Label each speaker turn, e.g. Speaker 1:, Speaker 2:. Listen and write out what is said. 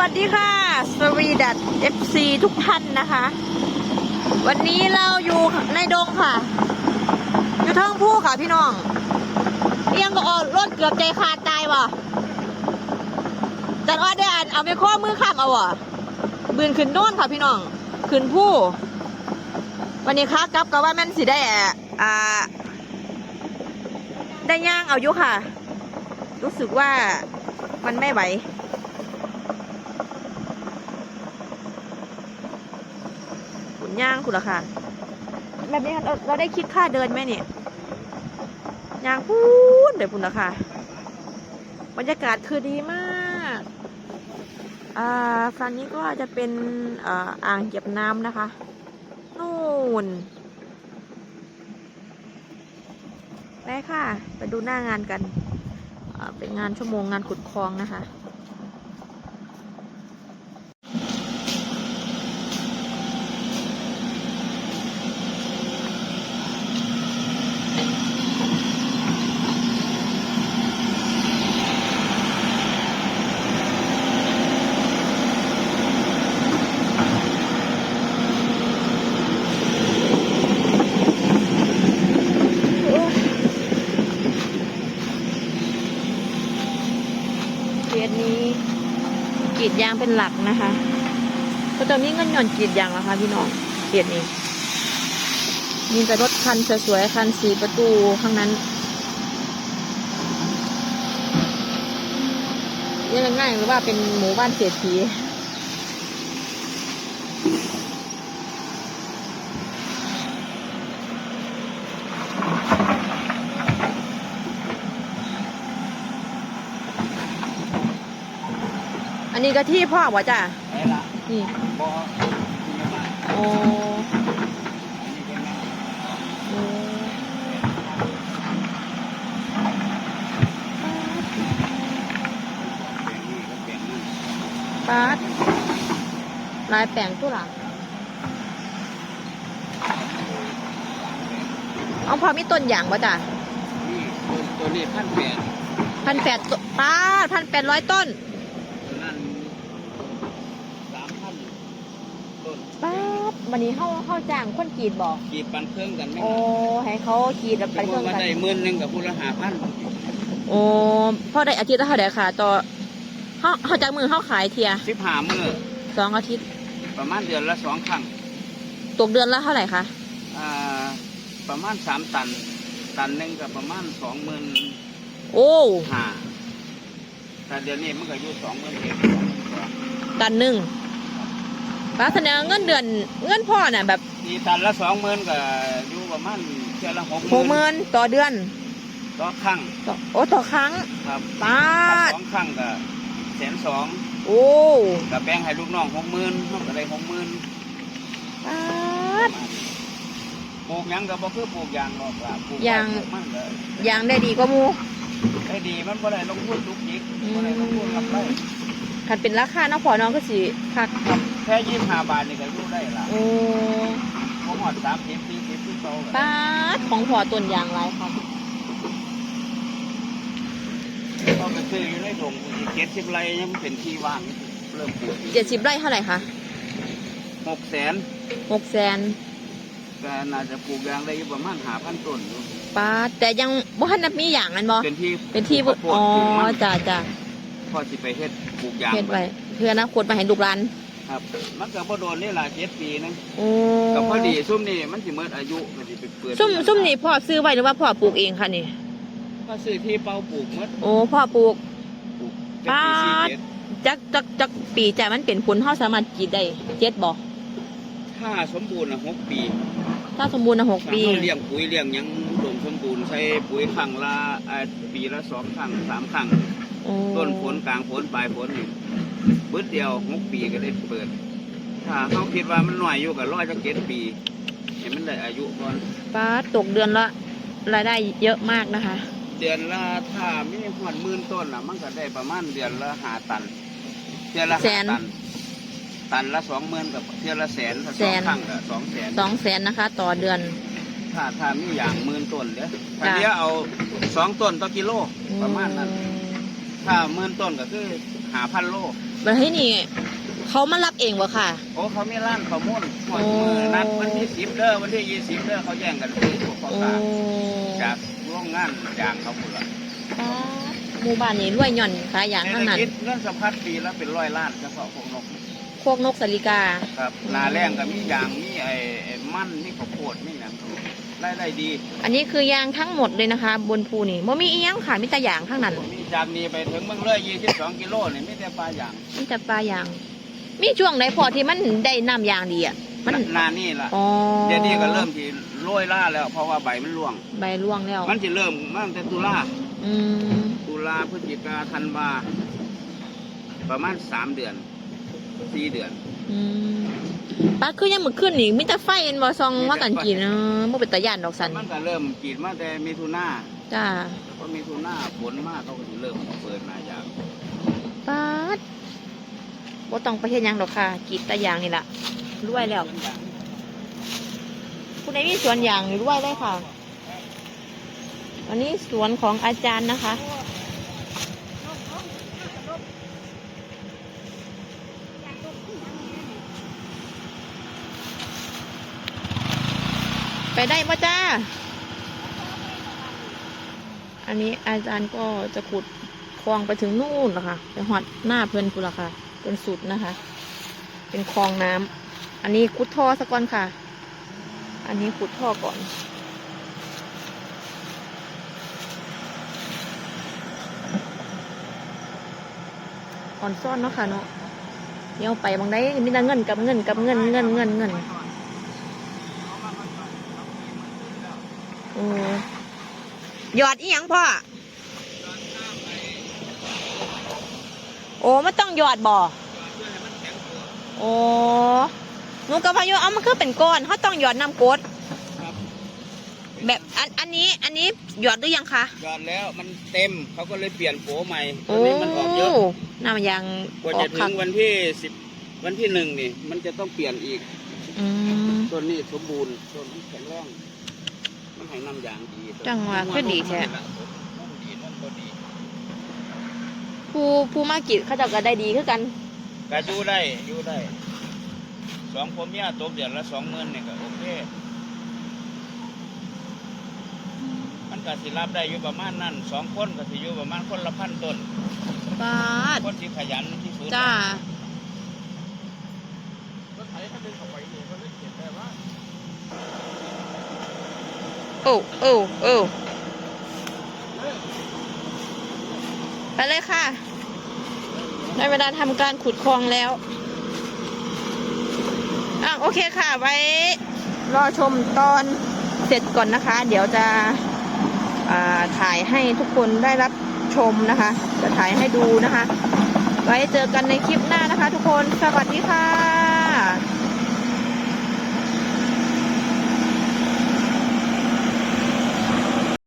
Speaker 1: วัสดีค่ะ สวีดัตเอฟซีทุกท่านนะคะ วันนี้เราอยู่ในดงค่ะ อยู่เทิงผู้ค่ะพี่น้อง เอียงก็ออกรถเกือบใจขาดตายว่ะจันอ้อได้อ่านเอาไม่ข้อมือข้ามเอาว่ะบืนขึ้นโน่นค่ะพี่น้อง ขึ้นผู้ วันนี้ค้ากลับกับว่าแม่นสิได้อะอ่าได้ย่างเอายู่ค่ะ รู้สึกว่ามันไม่ไหว ขุน ย่างคุณละค่ะ แบบนี้เราเราได้คิดค่าเดินไหมเนี่ยย่างพูดเดี๋ยวคุณละค่ะ บรรยากาศคือดีมากอ่าฝั่งนี้ก็จะเป็นอ่าอ่างเก็บน้ำนะคะ นู่นไปค่ะ ไปดูหน้างานกันอ่าเป็นงานชั่วโมงงานขุดคลองนะคะ เกียรนี้กรีด ยางเป็นหลักนะคะก็จะมีเงินหย่อนกรีดยางแล้วค่ะพี่น้องเกียดนี้มีแต่รถคันสวยๆคันสีประตูข้างนั้นยัง่ายๆหรือว่าเป็นหมู่บ้านเศรษฐี อันนี้ก็ที่พ่อวะจ้ะ
Speaker 2: ไหนล่ะ
Speaker 1: นี่
Speaker 2: บ่ที่ไม่มา
Speaker 1: โอ้
Speaker 2: อันนี้เป็นไง
Speaker 1: โอ้ปาดลายแปลงตู้หลังเอาพอมีต้นอย่างวะจ้ะ
Speaker 2: นี่ตัวตัวนี้พันแปด
Speaker 1: พันแปดปาดพันแปดร้อยต้น
Speaker 2: ตัวนั้นสามพันต้น
Speaker 1: ปาด วันนี้เข้าเข้าจ้างคนกรีดบอก
Speaker 2: กีบปันเครื่องกันไหม
Speaker 1: โอ้ให้เขากรีดแล้วไป
Speaker 2: ไป
Speaker 1: เครื่อง
Speaker 2: ว่า
Speaker 1: กัน
Speaker 2: ได้หมื่นหนึ่งกับผู้ละหาพัน
Speaker 1: โอ้พ่อได้อาทิตย์ละเท่าไหร่ค่ะต่อเขาเขาจากมือเขาขายเทีย
Speaker 2: สิบห้ามือ
Speaker 1: สองอาทิตย์
Speaker 2: ประมาณเดือนละสองครั้ง
Speaker 1: ตกเดือนละเท่าไหร่คะ
Speaker 2: อ่าประมาณสามตัน ตันหนึ่งกับประมาณสองหมื่น
Speaker 1: โอ้
Speaker 2: ห้าแต่เดือนนี้มันก็อยู่สองหมื่นเอ็ด
Speaker 1: ตันหนึ่ง ป้าแสดงเงินเดือนเงินพ่อน่ะแบบ
Speaker 2: ที่ตันละสองหมื่นก็อยู่ประมาณเท่าละหก
Speaker 1: หกหมื่นต่อเดือน
Speaker 2: ต่อครั้ง
Speaker 1: ต่อโอ้ต่อครั้ง
Speaker 2: ครับ
Speaker 1: ป้า
Speaker 2: ถ้า
Speaker 1: ด
Speaker 2: สองครั้งก็แสนสอง
Speaker 1: โอ้
Speaker 2: กับแบ่งให้ลูกน้องหกหมื่นเขาก็ได้หกหมื่น
Speaker 1: ป้าด
Speaker 2: ปลูกหยังก็บ่คือปลูกยางหรอกล่ะปลูก
Speaker 1: ยาง
Speaker 2: ปลูกมันก็
Speaker 1: ยางได้ดีกว่าหมู
Speaker 2: ได้ดีมันบ่ได้ลงทุนทุกยิก
Speaker 1: อืม
Speaker 2: บ่ได้ลงทุนรับได้
Speaker 1: คันเป็นราคาเน้องพ่อน้องก็สิคัก
Speaker 2: ครับแค่ยี่สิบห้าบาทนี่ก็อยู่ได้ละ
Speaker 1: โอ้
Speaker 2: ผมหอดสามสิบสี่สิบที่โตก็
Speaker 1: ป้าดของพ่อต้นยางไรค่ะ
Speaker 2: เขาไปซื้ออยู่ในดงอีกเจ็ดสิบไร่ยังเป็นที่ว่างเริ่มปลูก
Speaker 1: เจ็ดสิบไร่เท่าไหร่คะ
Speaker 2: หกแสน
Speaker 1: หกแสน
Speaker 2: ก็น่าจะปลูกยางได้อยู่ประมาณหาพันต้นอยู่
Speaker 1: ป้าดแต่ยังบ่ทันนับมีอย่างนั้นบ่
Speaker 2: เป็นที่
Speaker 1: เป็นที่
Speaker 2: ปลูกข้าวโพด
Speaker 1: อ๋อ
Speaker 2: ปลูกมัน
Speaker 1: จ้าจ้า
Speaker 2: พอสิไปเฮ็ดปลูกยาง
Speaker 1: เฮ็ดไว้เพื่ออนาคตมาให้ลูกหลาน
Speaker 2: ครับ มันก็บ่โดนนี่ล่ะเจ็ดปีนึง
Speaker 1: โอ้
Speaker 2: กับพอดีซุ่มนี่มันสิเมิดอายุก็สิไปเปิด
Speaker 1: ซุ่มซุ่มนี่พ่อซื้อไว้หรือว่าพ่อปลูกเองคะนี่
Speaker 2: ก็ซื้อที่เป้าปลูกเมิด
Speaker 1: โอ้พ่อปลูก
Speaker 2: ปลูกเป็นปี
Speaker 1: ป๊า
Speaker 2: สี่
Speaker 1: ด
Speaker 2: เจ็ด
Speaker 1: จักจักจักปีแต่มันเป็นผลเฮาสามารถกรีดได้เจ็ดบ่
Speaker 2: ถ้าสมบูรณ์นะหกปี
Speaker 1: ถ้าสมบูรณ์นะหก
Speaker 2: ถ้า
Speaker 1: ปี
Speaker 2: เราเลี้ยงปุ๋ยเลี้ยงหยังอุดมสมบูรณ์ใช้ปุ๋ยครั้งละเอ่อปีละสองครั้งสามครั้ง
Speaker 1: โอ้
Speaker 2: ต้นผลกลางผลปลายผลนี่ เบิดเดียวหกปีก็ได้เปิด ถ้าเขาคิดว่ามันหน่อยอยู่กับร้อยจะเจ็ดปีเห็นมันได้อายุก่อน
Speaker 1: ป้าดตกเดือนละรายได้เยอะมากนะคะ
Speaker 2: เดือนละถ้ามีหอดหมื่นต้นละมันก็ได้ประมาณเดือนละหาตันเดือนละ
Speaker 1: แส
Speaker 2: หานตัน ตันละสองหมื่นกับเดือนละแสนถ้าส
Speaker 1: แส
Speaker 2: อง
Speaker 1: น
Speaker 2: ครั้งก็สองแสน
Speaker 1: สองแสนนะคะ ต่อเดือน
Speaker 2: ถ้าถ้ามีอย่างหมื่นต้นเด้อถ้า
Speaker 1: จ้ะ
Speaker 2: เดียวเอาสองต้นต่อกิโลประมาณนั้นถ้าหมื่นต้นก็คือ หาพันโล
Speaker 1: บัดให้นี่เขามารับเองวะค่ะ
Speaker 2: โอ้เขามีร้านข้าวมุนหอย
Speaker 1: โอ้
Speaker 2: มือนัดวันที่สิบเด้อวันที่ยี่สิบเด้อเขาแย่งกันซื้อพวกข้าว
Speaker 1: โอ้
Speaker 2: สารจากโรงงานยางเขาหมดละ
Speaker 1: ป๊าดหมู่บ้านนี้รวยหย่อนขายอย่างทั้งนั้น
Speaker 2: เศรษฐกิจเงินสะพัดปีละเป็นร้อยล้านเฉพาะพวกนก
Speaker 1: พวกนกสลิกา
Speaker 2: ครับนาแรงก็มียางมีไอ้ไอ้มันมีข้าวโพดมี หนังรายได้ดี
Speaker 1: อันนี้คือยางทั้งหมดเลยนะคะ บนภูนี่บ่มีอีหยังค่ะมีแต่ยางทั้งนั้น
Speaker 2: มีจากนี้ไปถึงเมืองเลยยี่สิบสองกิโลนี่มีแต่ปลายาง
Speaker 1: มีแต่ปลายาง มีช่วงไหนพอที่มันได้น้ำยางดีอะ มัน
Speaker 2: นานี่ล่ะ
Speaker 1: อ๋อ
Speaker 2: เดี๋ยวนี้ก็เริ่มที่โรยล่าแล้ว เพราะว่าใบมันร่วง
Speaker 1: ใบร่วงแล้ว
Speaker 2: มันจะเริ่มมาตั้งแต่ตุลา
Speaker 1: อืม
Speaker 2: ตุลาพฤศจิกาธันวาประมาณสามเดือนสี่เดือน
Speaker 1: อืม ปลาคือยังมือขึ้นนี่มีแต่ไฟเอ็นบอซองว่ากันกินเนาะบ่เป็นตาย่านดอกสัน
Speaker 2: มันก็เริ่มกรีดมาแต่มีทุนา
Speaker 1: จ้า
Speaker 2: พอมีทุนาฝนมากเขาก็จะเริ่มเปิดหนายาง
Speaker 1: ปาดบ่ต้องไปเฮ็ดหยังดอกค่ะกรีดแตายางนี่ล่ะรวยแล้วคุณนายมีสวนยางนี่รวยเลยค่ะ อันนี้สวนของอาจารย์นะคะ ไปได้ปะจ้า อันนี้อาจารย์ก็จะขุดคลองไปถึงนู่นนะคะไปหอดหน้าเพื่อนกูละค่ะเป็นสุดนะคะ เป็นคลองน้ำอันนี้ขุดท่อสะก่อนค่ะ อันนี้ขุดท่อก่อนอ่อนซ่อนเนาะค่ะเนาะเดี๋ยวไปบางได้มีแต่เงินกับเงินกับเงินเงินเงินเงินโอ้ หยอดอีหยังพ่อ โอ้ไม่ต้องหยอดบ่โอ้หนูกับพายุเอามันคือเป็นก้อนเขาต้องหยอดน้ำกรด
Speaker 2: ครับ
Speaker 1: แบบอันอันนี้อันนี้หยอดหรือยังคะ
Speaker 2: ยอดแล้วมันเต็มเขาก็เลยเปลี่ยนโผใหม่ตอ
Speaker 1: โอ้
Speaker 2: นนี้มันออกเยอะ
Speaker 1: น้ำยาง
Speaker 2: กว่า
Speaker 1: ออ
Speaker 2: จะ
Speaker 1: ก
Speaker 2: ถึ
Speaker 1: ค่ะ
Speaker 2: งวันที่สิบวันที่หนึ่งนี่ มันจะต้องเปลี่ยนอีก
Speaker 1: อืม
Speaker 2: ต้นนี้สมบูรณ์ต้นนี้แข็งแรงมัน ให้น้ำยางดี
Speaker 1: จังหวะคือดีแท้
Speaker 2: นมดีนมก็ดี
Speaker 1: ผู้ผู้มากิจเขาเจะก็ได้ดีคือกัน
Speaker 2: ก็อยู่ได้อยู่ได้สองผมเนี่ยตกเดือนละสองหมื่นเนี่ยก็โอเค มันก็สิรับได้อยู่ประมาณนั้นสองคนก็สิอยู่ประมาณคนละพันต้น
Speaker 1: ปาด
Speaker 2: คนที่ขยันที่สุด
Speaker 1: จ้า
Speaker 2: รถไถถ้าดึงเข้าไปนี่มันเลยเก็บได้ว่า
Speaker 1: โอ้โอ้โอ้ไปเลยค่ะ ได้เวลาทำการขุดคลองแล้วอะโอเคค่ะ ไว้รอชมตอนเสร็จก่อนนะคะ เดี๋ยวจะถ่ายให้ทุกคนได้รับชมนะคะ จะถ่ายให้ดูนะคะ ไว้เจอกันในคลิปหน้านะคะทุกคน สวัสดีค่ะ